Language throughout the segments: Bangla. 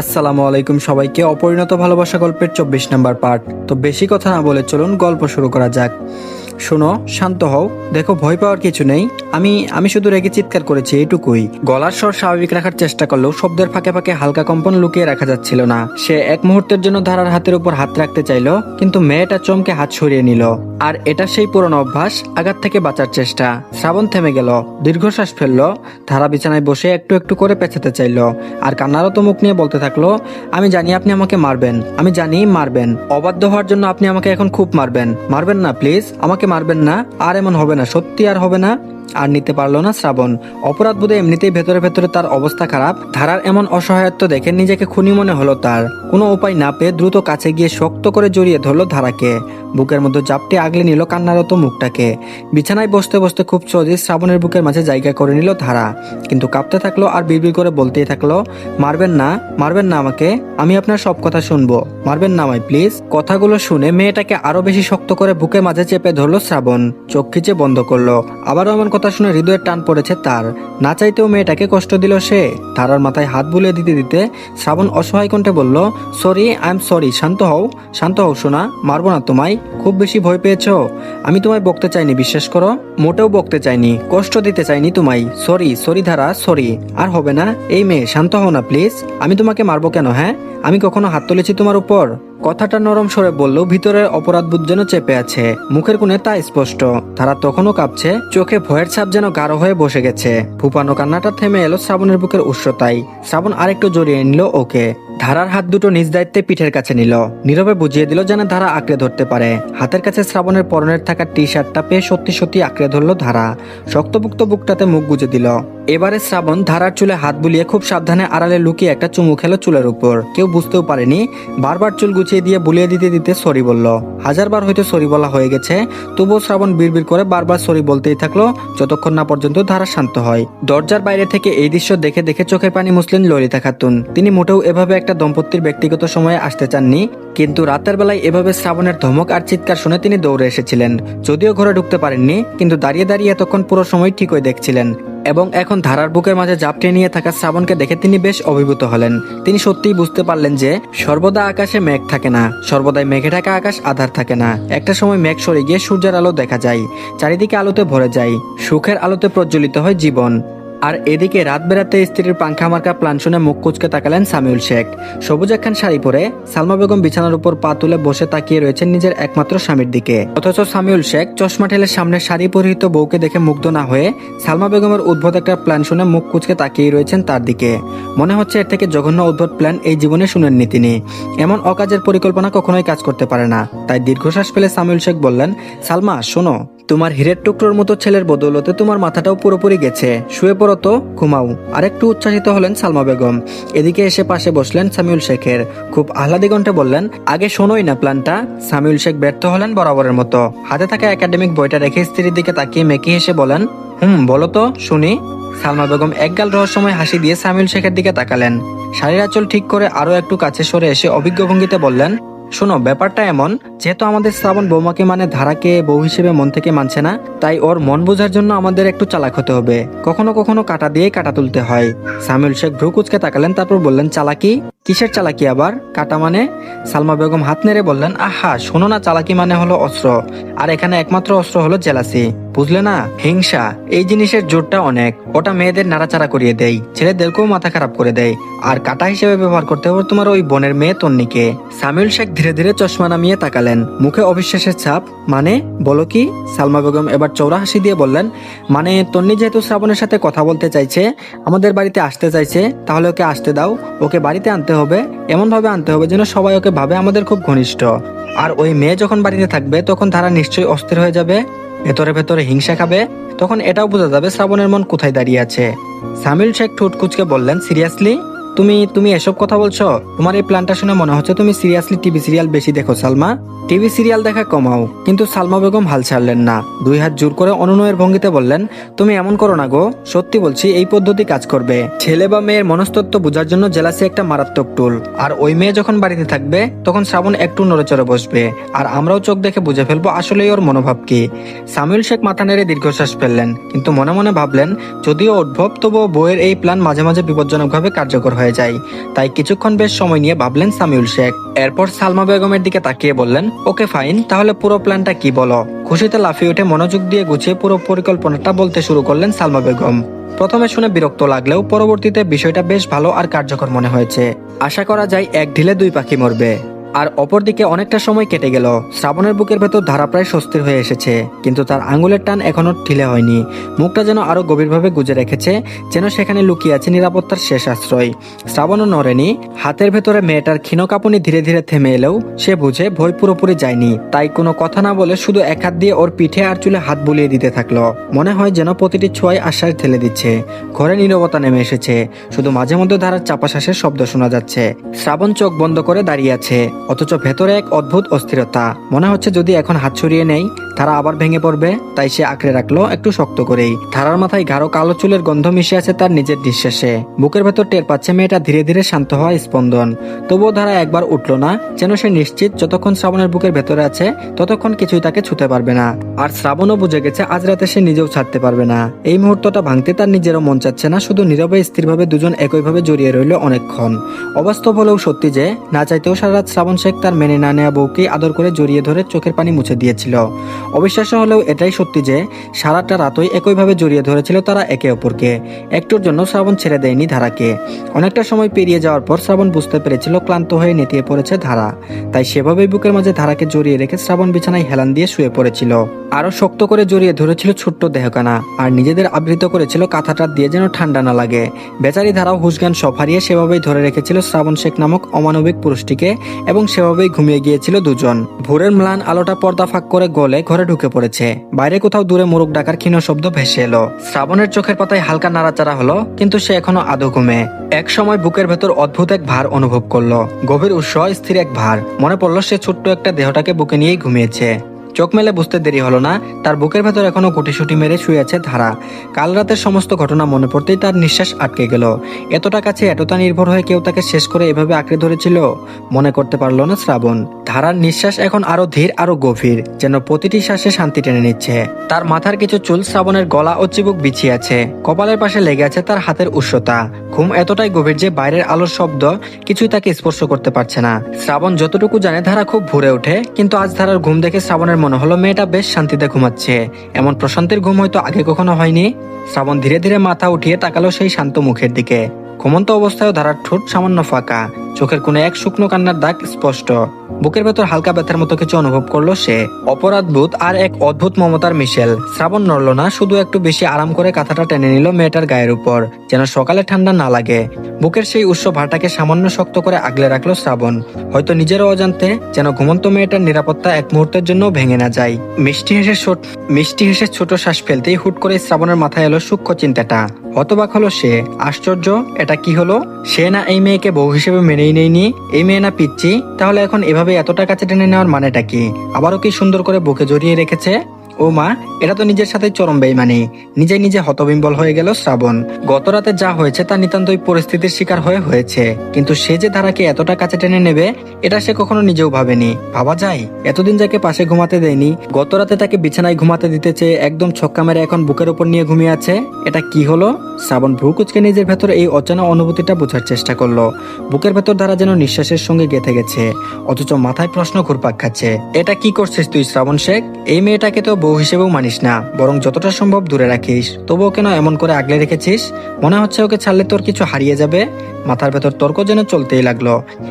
আসসালামু আলাইকুম সবাইকে অপরিণত ভালোবাসা গল্পের চব্বিশ নম্বর পার্ট। তো বেশি কথা না বলে চলুন গল্প শুরু করা যাক। শোনো, শান্ত হও। দেখো, ভয় পাওয়ার কিছু নেই। আমি আমি শুধু রেগে চিৎকার করেছি এইটুকুই গলার স্বর স্বাভাবিক রাখার চেষ্টা করলেও শব্দের ফাঁকে ফাঁকে হালকা কম্পন লুকিয়ে রাখা যাচ্ছিল না। সে এক মুহূর্তের জন্য ধারার হাতের উপর হাত রাখতে চাইলো, কিন্তু মেয়েটা চমকে হাত সরিয়ে নিল। আর এটা সেই পুরনো অভ্যাস, আঘাত থেকে বাঁচার চেষ্টা। শ্রাবণ থেমে গেল, দীর্ঘশ্বাস ফেলল, ধারা বিছানায় বসে একটু একটু করে পেছাতে চাইলো। আর কান্নারত মুখ নিয়ে বলতে থাকল, আমি জানি আপনি আমাকে মারবেন, আমি জানি মারবেন। অবাধ্য হওয়ার জন্য আপনি আমাকে এখন খুব মারবেন। মারবেন না, প্লিজ, আমাকে মারবেন না, আর এমন হবে না, সত্যি আর হবে না, আর নিতে পারল না শ্রাবণ। অপরাধ বোধে এমনিতেই ভেতরে ভেতরে তার অবস্থা খারাপ। ধারার এমন অসহায়ত্ব দেখে নিজেকে খুনি মনে হলো তার। কোনো উপায় না পেয়ে দ্রুত কাছে গিয়ে শক্ত করে জড়িয়ে ধরলো ধারাকে। বুকের মধ্যে জাপটে আগলে নিল কান্নারত মুখটাকে। বিছানায় বসতে বসতে খুব সহজেই শ্রাবণের বুকের মাঝে জায়গা করে নিল ধারা। কিন্তু কাঁপতে থাকল আর বিড়বিড় করে বলতেই থাকল, মারবেন না মারবেন না আমাকে, আমি আপনার সব কথা শুনব। মারবেন না আমায়, প্লিজ। কথাগুলো শুনে মেয়েটাকে আরও বেশি শক্ত করে বুকের মাঝে চেপে ধরলো শ্রাবণ। চোখ খিচে বন্ধ করল। আবারও এমন কথা শুনে হৃদয়ের টান পড়েছে তার। না চাইতেও মেয়েটাকে কষ্ট দিল সে। ধারার মাথায় হাত বুলিয়ে দিতে দিতে শ্রাবণ অসহায় কণ্ঠে বলল, সরি, আই এম সরি, শান্ত হও শান্ত হও শোনা মারবো না তোমায়। খুব বেশি ভয় পেয়েছ? আমি তোমায় বকতে চাইনি, বিশ্বাস করো। মোটেও বকতে চাইনি, কষ্ট দিতে চাইনি তোমায়। সরি সরি ধারা সরি আর হবে না। এই মেয়ে, শান্ত হও না প্লিজ আমি তোমাকে মারবো কেন হ্যাঁ? আমি কখনো হাত তুলেছি তোমার উপর। কথাটা নরম সরে বললেও ভিতরের অপরাধ অপরাধবোধ যেন চেপে আছে। মুখের কোণে তা স্পষ্ট। তারা তখনও কাঁপছে। চোখে ভয়ের ছাপ যেন গাঢ় হয়ে বসে গেছে। ফুপানো কান্নাটা থেমে এলো শ্রাবণের বুকের উষ্ণতায়। শ্রাবণ আরেকটু জড়িয়ে নিল ওকে। ধারার হাত দুটো নিজ দায়িত্বে পিঠের কাছে নিল। নীরবে বুঝিয়ে দিল যেন ধারা আঁকড়ে ধরতে পারে। হাতের কাছে শ্রাবণের পরনের থাকা টি শার্টটা পেয়ে সত্যি সত্যি আঁকড়ে ধরল ধারা। শক্তপুক্ত বুকটাতে মুখ গুজে দিল। এবারে শ্রাবণ ধারার চুলে হাত বুলিয়ে খুব সাবধানে আড়ালে লুকিয়ে একটা চুমু খেলো চুলের উপর। কেউ বুঝতেও পারেনি, বারবার চুল গুছিয়ে দিয়ে বুলিয়ে দিতে দিতে সরি বলল। হাজারবার হয়তো সরি বলা হয়ে গেছে, তবুও শ্রাবণ বিড়বিড় করে বারবার সরি বলতেই থাকল, যতক্ষণ না পর্যন্ত ধারা শান্ত হয়। দরজার বাইরে থেকে এই দৃশ্য দেখে দেখে চোখের পানি মুসলেন ললিতা খাতুন। তিনি মোটেও এভাবে একটা দম্পতির ব্যক্তিগত সময়ে আসতে চাননি, কিন্তু রাতের বেলায় এভাবে শ্রাবণের ধমক আর চিৎকার শুনে তিনি দৌড়ে এসেছিলেন। যদিও ঘরে ঢুকতে পারেননি, কিন্তু দাঁড়িয়ে দাঁড়িয়ে এতক্ষণ পুরো সময় ঠিকই দেখছিলেন। এবং এখন ধারার বুকের মাঝে জাপটে নিয়ে থাকা শ্রাবণকে দেখে তিনি বেশ অভিভূত হলেন। তিনি সত্যিই বুঝতে পারলেন যে, সর্বদা আকাশে মেঘ থাকে না, সর্বদাই মেঘে ঢাকা আকাশ আধার থাকে না। একটা সময় মেঘ সরে গিয়ে সূর্যের আলো দেখা যায়, চারিদিকে আলোতে ভরে যায়, সুখের আলোতে প্রজ্বলিত হয় জীবন। আর এদিকে রাত বেড়াতে স্ত্রীর পাংখা মার্কা প্লান শুনে মুখ কুচকে তাকালেন সামিউল শেখ। সবুজ একখান শাড়ি পরে সালমা বেগম বিছানার উপর পা তুলে বসে তাকিয়ে রয়েছেন নিজের একমাত্র স্বামীর দিকে। অথচ সামিউল শেখ চশমা ঠেলে সামনে শাড়ি পরিহিত বউকে দেখে মুগ্ধ না হয়ে সালমা বেগমের উদ্ভট একটা প্ল্যান শুনে মুখ কুচকে তাকিয়ে রয়েছেন তার দিকে। মনে হচ্ছে এর থেকে জঘন্য উদ্ভট প্ল্যান এই জীবনে শুনেননি তিনি। এমন অকাজের পরিকল্পনা কখনোই কাজ করতে পারে না। তাই দীর্ঘশ্বাস ফেলে সামিউল শেখ বললেন, সালমা, শোনো তোমার হীরের টুকরোর মতো ছেলের বদৌলতে তোমার মাথাটাও পুরোপুরি গেছে। শুয়ে পড়ো তো, ঘুমাও। আরেকটু উচ্ছ্বাসিত হলেন সালমা বেগম। এদিকে এসে পাশে বসলেন সামিউল শেখের। খুব আহ্লাদি কণ্ঠে বললেন, আগে শোনোই না প্ল্যানটা। সামিউল শেখ ব্যর্থ হলেন বরাবরের মতো। হাতে থাকা একাডেমিক বইটা রেখে স্ত্রীর দিকে তাকিয়ে মেকি হেসে বলেন, হুম, বলো তো, শুনি। সালমা বেগম একগাল রহস্যময় হাসি দিয়ে সামিউল শেখের দিকে তাকালেন। শাড়ির আঁচল ঠিক করে আরও একটু কাছে সরে এসে অভিজ্ঞ ভঙ্গিতে বললেন শোনো, ব্যাপারটা এমন, যেহেতু আমাদের শ্রাবণ বৌমাকে মানে ধারাকে বউ হিসেবে মন থেকে মানছে না, তাই ওর মন বোঝার জন্য আমাদের একটু চালাক হতে হবে। কখনো কখনো কাটা দিয়ে কাটা তুলতে হয়। সামিউল শেখ ভ্রু কুচকে তাকালেন, তারপর বললেন, চালাকি? কিসের চালাকি আবার? কাটা মানে? সালমা বেগম হাত নেড়ে বললেন, আহা, শোনো না, চালাকি মানে হলো অস্ত্র। আর এখানে একমাত্র অস্ত্র হলো জেলাসি। বুঝলে না? হিংসা, এই জিনিসের জোরটা অনেক। ওটা মেয়েদের নাড়াচাড়া করিয়ে দেয়, ছেলেদেরকেও মাথা খারাপ করে দেয়। আর কাটা হিসেবে ব্যবহার করতে হবে তোমার ওই বোনের মেয়ে তন্নিকে। সামিউল শেখ ধীরে ধীরে চশমা নামিয়ে তাকালেন। মুখে অবিশ্বাসের ছাপ। মানে? বলো কি? সালমা বেগম এবার চৌরা হাসি দিয়ে বললেন মানে তন্নি যেহেতু শ্রাবণের সাথে কথা বলতে চাইছে, আমাদের বাড়িতে আসতে চাইছে, তাহলে ওকে আসতে দাও। ওকে বাড়িতে আনতে হবে এমন ভাবে আনতে হবে যেন সবাই ওকে ভাবে আমাদের খুব ঘনিষ্ঠ। আর ওই মেয়ে যখন বাড়িতে থাকবে, তখন তারা নিশ্চয়ই অস্থির হয়ে যাবে, ভেতরে ভেতরে হিংসা খাবে, তখন এটাও বোঝা যাবে শ্রাবণের মন কোথায় দাঁড়িয়ে আছে। সামিল শেখ ঠোঁট কুচকে বললেন, সিরিয়াসলি? তুমি তুমি এসব কথা বলছো? তোমার এই প্ল্যানটা শুনে মনে হচ্ছে তুমি সিরিয়াসলি টিভি সিরিয়াল বেশি দেখো, সালমা। টিভি সিরিয়াল দেখা কমাও, কিন্তু সালমা বেগম হাল ছাড়লেন না। দুই হাত জোর করে অনুনয়ের ভঙ্গিতে বললেন, তুমি এমন করো না গো, সত্যি বলছি এই পদ্ধতি কাজ করবে। ছেলে বা মেয়ের মনস্তত্ত্ব বোঝার জন্য জেলাসি একটা মারাত্মক টুল আর ওই মেয়ে যখন বাড়িতে থাকবে, তখন শ্রাবণ একটু নড়েচড়ে বসবে। আর আমরাও চোখ দেখে বুঝে ফেলব আসলেই ওর মনোভাব কি। সামিউল শেখ মাথা নেড়ে দীর্ঘশ্বাস ফেললেন, কিন্তু মনে মনে ভাবলেন, যদিও উদ্ভব, তবুও বইয়ের এই প্ল্যান মাঝে মাঝে বিপজ্জনকভাবে কার্যকর হয়ে হয়ে যায়। তাই কিছুক্ষণ বেশ সময় নিয়ে ভাবলেন সামিউল শেখ। এরপর সালমা বেগমের দিকে তাকিয়ে বললেন, ওকে, ফাইন, তাহলে পুরো প্ল্যানটা কি বলো? খুশিতে লাফিয়ে উঠে মনোযোগ দিয়ে গুছিয়ে পুরো পরিকল্পনাটা বলতে শুরু করলেন সালমা বেগম। প্রথমে শুনে বিরক্ত লাগলেও পরবর্তীতে বিষয়টা বেশ ভালো আর কার্যকর মনে হয়েছে। আশা করা যায় এক ঢিলে দুই পাখি মরবে। আর অপরদিকে অনেকটা সময় কেটে গেল। শ্রাবণের বুকের ভেতর ধারা প্রায় স্বস্তির হয়ে এসেছে, কিন্তু তার আঙুলের টান এখনও ঢিলে হয়নি। মুখটা যেন আরও গভীরভাবে গুজে রেখেছে, যেন সেখানে লুকিয়ে আছে নিরাপত্তার শেষ আশ্রয়। শ্রাবণও নড়েনি। হাতের ভেতরে মেয়েটার ক্ষীণ কাঁপুনি ধীরে ধীরে থেমে এলেও সে বুঝে ভয় পুরোপুরি যায়নি। তাই কোনো কথা না বলে শুধু এক হাত দিয়ে ওর পিঠে আর চুলে হাত বুলিয়ে দিতে থাকল। মনে হয় যেন প্রতিটি ছোঁয়ায় আশ্বাস ঢেলে দিচ্ছে। ঘরে নীরবতা নেমে এসেছে। শুধু মাঝে মধ্যে ধারার চাপা শ্বাসের শব্দ শোনা যাচ্ছে। শ্রাবণ চোখ বন্ধ করে দাঁড়িয়ে আছে। অথচ ভেতরে এক অদ্ভুত অস্থিরতা। মনে হচ্ছে যদি এখন হাত ছড়িয়ে নেই তারা আবার ভেঙে পড়বে, তাই সে আঁকড়ে রাখল একটু শক্ত করেই। ধারার মাথায় গাঢ় কালো চুলের গন্ধ মিশে আছে তার নিজের নিঃশ্বাসে। বুকের ভেতর টের পাচ্ছে মেয়েটা ধীরে ধীরে শান্ত হওয়া স্পন্দন। তবুও ধারা একবার উঠল না, যেন সে নিশ্চিত যতক্ষণ শ্রাবণের বুকের ভেতরে আছে, ততক্ষণ কিছুই তাকে ছুতে পারবে না। আর শ্রাবণও বুঝে গেছে আজ রাতে সে নিজেও ছাড়তে পারবে না। এই মুহূর্তটা ভাঙতে তার নিজেরও মন চাচ্ছে না, শুধু নীরবে স্থিরভাবে দুজন একইভাবে জড়িয়ে রইল অনেকক্ষণ। অবাস্তব হলেও সত্যি যে, না চাইতেও সারা রাত শ্রাবণ শেখ তার মেনে না নেওয়া বউকে আদর করে জড়িয়ে ধরে চোখের পানি মুছে দিয়েছিল। অবিশ্বাস্য হলেও এটাই সত্যি যে সারাটা রাতই একইভাবে জড়িয়ে ধরেছিল তারা একে অপরকে। একটুর জন্য শ্রাবণ ছেড়ে দেয়নি ধারাকে। অনেকটা সময় পেরিয়ে যাওয়ার পর শ্রাবণ বুঝতে পেরেছিল ক্লান্ত হয়ে নেতিয়ে পড়েছে ধারা। তাই সেভাবেই বুকের মাঝে ধারাকে জড়িয়ে রেখে শ্রাবণ বিছানায় হেলান দিয়ে শুয়ে পড়েছিল। আরও শক্ত করে জড়িয়ে ধরেছিল ছোট্ট দেহকানা আর নিজেদের আবৃত করেছিল কাঁথাটা দিয়ে যেন ঠান্ডা না লাগে। বেচারি ধারাও হুসগান সব হারিয়ে সেভাবেই ধরে রেখেছিল শ্রাবণ শেখ নামক অমানবিক পুরুষটিকে এবং সেভাবেই ঘুমিয়ে গিয়েছিল দুজন। ভোরের ম্লান আলোটা পর্দা ফাঁক করে গলে ঘরে ঢুকে পড়েছে। বাইরে কোথাও দূরে মোরগ ডাকার ক্ষীণ শব্দ ভেসে এলো। শ্রাবণের চোখের পাতায় হালকা নাড়াচাড়া হলো, কিন্তু সে এখনও আদৌ ঘুমে। এক সময় বুকের ভেতর অদ্ভুত এক ভার অনুভব করল। গভীর উৎস, স্থির এক ভার। মনে পড়ল সে ছোট্ট একটা দেহটাকে বুকে নিয়েই ঘুমিয়েছে। চোখ মেলে বুঝতে দেরি হলো না। তার বুকের ভেতর এখনও গুটিসুটি মেরে শুয়ে আছে ধারা। কাল রাতের সমস্ত ঘটনা মনে পড়তেই তার নিঃশ্বাস আটকে গেল। এতটা কাছে এতটা নির্ভর হয়ে কেউ তাকে শেষ করে এভাবে আঁকড়ে ধরেছিল? মনে করতে পারল না শ্রাবণ। ধারার নিঃশ্বাস এখন আরও ধীর, আরও গভীর, যেন প্রতিটি শ্বাসে শান্তি টেনে নিচ্ছে। তার মাথার কিছু চুল শ্রাবণের গলা ও চিবুক বিছিয়ে আছে। কপালের পাশে লেগে আছে তার হাতের উষ্ণতা। ঘুম এতটাই গভীর যে বাইরের আলোর শব্দ কিছুই তাকে স্পর্শ করতে পারছে না। শ্রাবণ যতটুকু জানে, ধারা খুব ভরে ওঠে, কিন্তু আজ ধারার ঘুম দেখে শ্রাবণের মনে হলো মেয়েটা বেশ শান্তিতে ঘুমাচ্ছে। এমন প্রশান্তির ঘুম হয়তো আগে কখনো হয়নি। শ্রাবণ ধীরে ধীরে মাথা উঠিয়ে তাকালো সেই শান্ত মুখের দিকে। ঘুমন্ত অবস্থায় ধারার ঠোঁট সামান্য ফাঁকা। চোখের কোনো এক শুকনো কান্নার দাগ স্পষ্ট। বুকের ভেতর হালকা ব্যথার মতো কিছু অনুভব করল সে। অপরাধবোধ আর এক অদ্ভুত মমতার মিশেল। শ্রাবণ নড়ল না, শুধু একটু বেশি আরাম করে কাঁথাটা টেনে নিল মেয়েটার গায়ের উপর, যেন সকালে ঠান্ডা না লাগে। বুকের সেই উৎস ভাটাকে সামান্য শক্ত করে আগলে রাখল শ্রাবণ। হয়তো নিজেরও অজান্তে যেন ঘুমন্ত মেয়েটার নিরাপত্তা এক মুহূর্তের জন্য ভেঙে না যায়। মিষ্টি হেসে মিষ্টি হেসে ছোট শ্বাস ফেলতেই হুট করে শ্রাবণের মাথায় এলো সূক্ষ্ম চিন্তাটা। হতবাক হলো সে, আশ্চর্য, এটা কি হলো? সে না এই মেয়েকে বউ হিসেবে মেনেই নেয়নি? এই মেয়ে না পিচ্ছি তাহলে এখন এভাবে এতটা কাছে টেনে নেওয়ার মানেটা কি? আবারও কি সুন্দর করে বুকে জড়িয়ে রেখেছে? ও মা এটা তো নিজের সাথে চরম বেইমানি। নিজে নিজে হতবিম্বল হয়ে গেল শ্রাবণ। গত রাতে যা হয়েছে তা নিতান্তই পরিস্থিতির শিকার হয়ে হয়েছে। কিন্তু সে যে ধারাকে এতটা কাছে টেনে নেবে, এটা সে কখনো নিজেও ভাবেনি। ভাবা যায়, এতদিন যাকে পাশে ঘুমাতে দেয়নি, গত রাতে তাকে বিছানায় ঘুমাতে দিতে চেয়ে একদম ছক্কা মেরে এখন বুকের উপর নিয়ে ঘুমিয়ে আছে। এটা কি হলো? শ্রাবণ ভ্রু কুচকে নিজের ভেতর এই অচেনা অনুভূতিটা বোঝার চেষ্টা করল। বুকের ভেতর দ্বারা যেন নিঃশ্বাসের সঙ্গে গেঁথে গেছে, অথচ মাথায় প্রশ্ন ঘুরপাক খাচ্ছে। এটা কি করছিস তুই, শ্রাবণ শেখ? এই মেয়েটাকে তো বউ হিসেবেও মানিস না, বরং যতটা সম্ভব দূরে রাখিস। তবুও কেন এমন করে আগলে রেখেছিস? মনে হচ্ছে ওকে ছাড়লে তোর কিছু হারিয়ে যাবে। মাথার ভেতর তর্ক যেন চলতেই লাগল।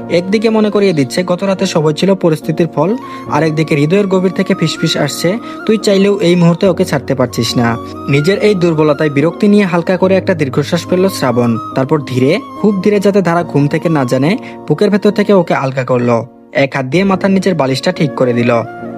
একদিকে মনে করিয়ে দিচ্ছে, গত রাতে সবই ছিল পরিস্থিতির ফল, আরেকদিকে হৃদয়ের গভীর থেকে ফিসফিস আসছে, তুই চাইলেও এই মুহূর্তে ওকে ছাড়তে পারছিস না। নিজের এই দুর্বলতায় বিরক্তি নিয়ে হালকা করে একটা দীর্ঘশ্বাস ফেলল শ্রাবণ। তারপর ধীরে, খুব ধীরে যাতে ধারা ঘুম থেকে না জানে, বুকের ভেতর থেকে ওকে আলগা করল। এক হাত দিয়ে মাথার নিচের বালিশটা ঠিক করে দিল।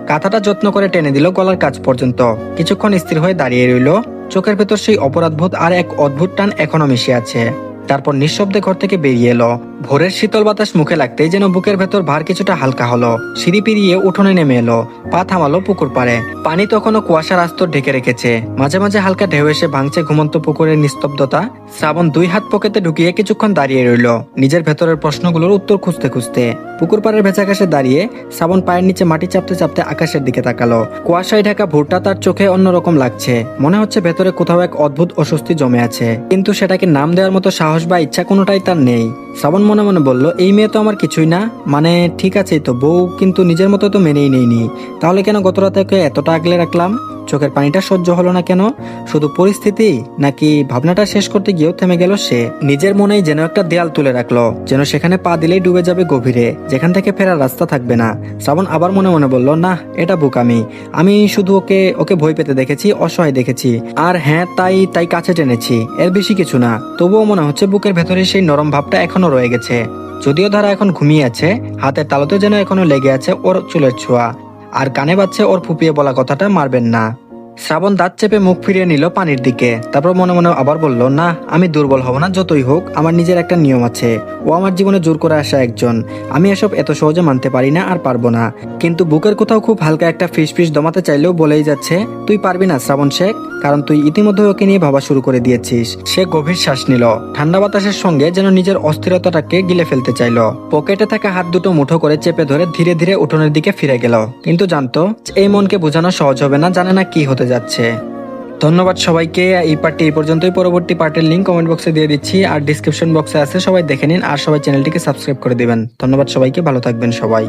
কাঁথাটা যত্ন করে টেনে দিল গলার কাছ পর্যন্ত। কিছুক্ষণ স্থির হয়ে দাঁড়িয়ে রইল। চোখের ভেতর সেই অপরাধবোধ আর এক অদ্ভুত টান এখনও মিশে আছে। তারপর নিঃশব্দে ঘর থেকে বেরিয়ে এলো। ভোরের শীতল বাতাস মুখে লাগতেই যেন বুকের ভেতর ভার কিছুটা হালকা হলো। সিঁড়ি পেরিয়ে উঠোনে নেমে এলো। পা থামালো পুকুর পাড়ে। পানি তখনও কুয়াশার আস্তর ঢেকে রেখেছে। মাঝে মাঝে হালকা ঢেউ এসে ভাঙছে ঘুমন্ত পুকুরের নিস্তব্ধতা। শ্রাবণ দুই হাত পকেটে ঢুকিয়ে কিছুক্ষণ দাঁড়িয়ে রইল। নিজের ভেতরের প্রশ্নগুলোর উত্তর খুঁজতে খুঁজতে। পুকুর পাড়ের ভেজা ঘাসে দাঁড়িয়ে শ্রাবণ পায়ের নিচে মাটি চাপতে চাপতে আকাশের দিকে তাকালো। কুয়াশায় ঢাকা ভোরটা তার চোখে অন্যরকম লাগছে। মনে হচ্ছে ভেতরে কোথাও এক অদ্ভুত অস্বস্তি জমে আছে। কিন্তু সেটাকে নাম দেওয়ার মতো সাহস সাহস বা ইচ্ছা কোনোটাই তার নেই। শ্রাবণ মনে মনে বলল, এই মেয়ে তো আমার কিছুই না। মানে ঠিক আছে তো, বউ কিন্তু নিজের মতো তো মেনেই নেইনি তাহলে কেন গত রাতে এতটা আগলে রাখলাম? চোখের পানিটা সহ্য হলো না কেন? শুধু পরিস্থিতি নাকি ভাবনাটা শেষ করতে গিয়েও থেমে গেল সে। নিজের মনেই যেন একটা দেয়াল তুলে রাখল, যেন সেখানে পা দিলেই ডুবে যাবে গভীরে। যেখান থেকে ফেরার রাস্তা থাকবে না। শ্রাবণ আবার মনে মনে বলল, না, এটা বুকামি আমি শুধু ওকে ওকে ভয় পেতে দেখেছি, অসহায় দেখেছি। আর হ্যাঁ তাই তাই কাছে টেনেছি। এর বেশি কিছু না। তবুও মনে হচ্ছে বুকের ভেতরে সেই নরম ভাবটা এখনও রয়ে গেছে। যদিও ধারা এখন ঘুমিয়ে আছে, হাতের তালুতে যেন এখনও লেগে আছে ওর চুলের ছোঁয়া। আর কানে বাজছে ওর ফুপিয়ে বলা কথাটা মারবেন না। শ্রাবণ দাঁত চেপে মুখ ফিরিয়ে নিল পানির দিকে। তারপর মনে মনে আবার বলল, না, আমি দুর্বল হব না, যতই হোক, আমার নিজের একটা নিয়ম আছে। ও আমার জীবনে জোর করে আসা একজন। আমি এসব এত সহজে মানতে পারি না আর পারব না। কিন্তু বুকের কোথাও খুব হালকা একটা ফিস ফিস দমাতে চাইলেও বলেই যাচ্ছে, তুই পারবি না, শ্রাবণ শেখ। কারণ তুই ইতিমধ্যে ওকে নিয়ে ভাবা শুরু করে দিয়েছিস। সে গভীর শ্বাস নিল। ঠান্ডা বাতাসের সঙ্গে যেন নিজের অস্থিরতাটাকে গিলে ফেলতে চাইল। পকেটে থাকা হাত দুটো মুঠো করে চেপে ধরে ধীরে ধীরে উঠোনের দিকে ফিরে গেল। কিন্তু জানতো, এই মনকে বোঝানো সহজ হবে না, জানে না কি হতে যাচ্ছে। ধন্যবাদ সবাইকে। এই পার্টটি এই পর্যন্তই। পরবর্তী পার্টের লিঙ্ক কমেন্ট বক্সে দিয়ে দিচ্ছি আর ডিসক্রিপশন বক্সে আছে। সবাই দেখে নিন আর সবাই চ্যানেলটিকে সাবস্ক্রাইব করে দিবেন। ধন্যবাদ সবাইকে। ভালো থাকবেন সবাই।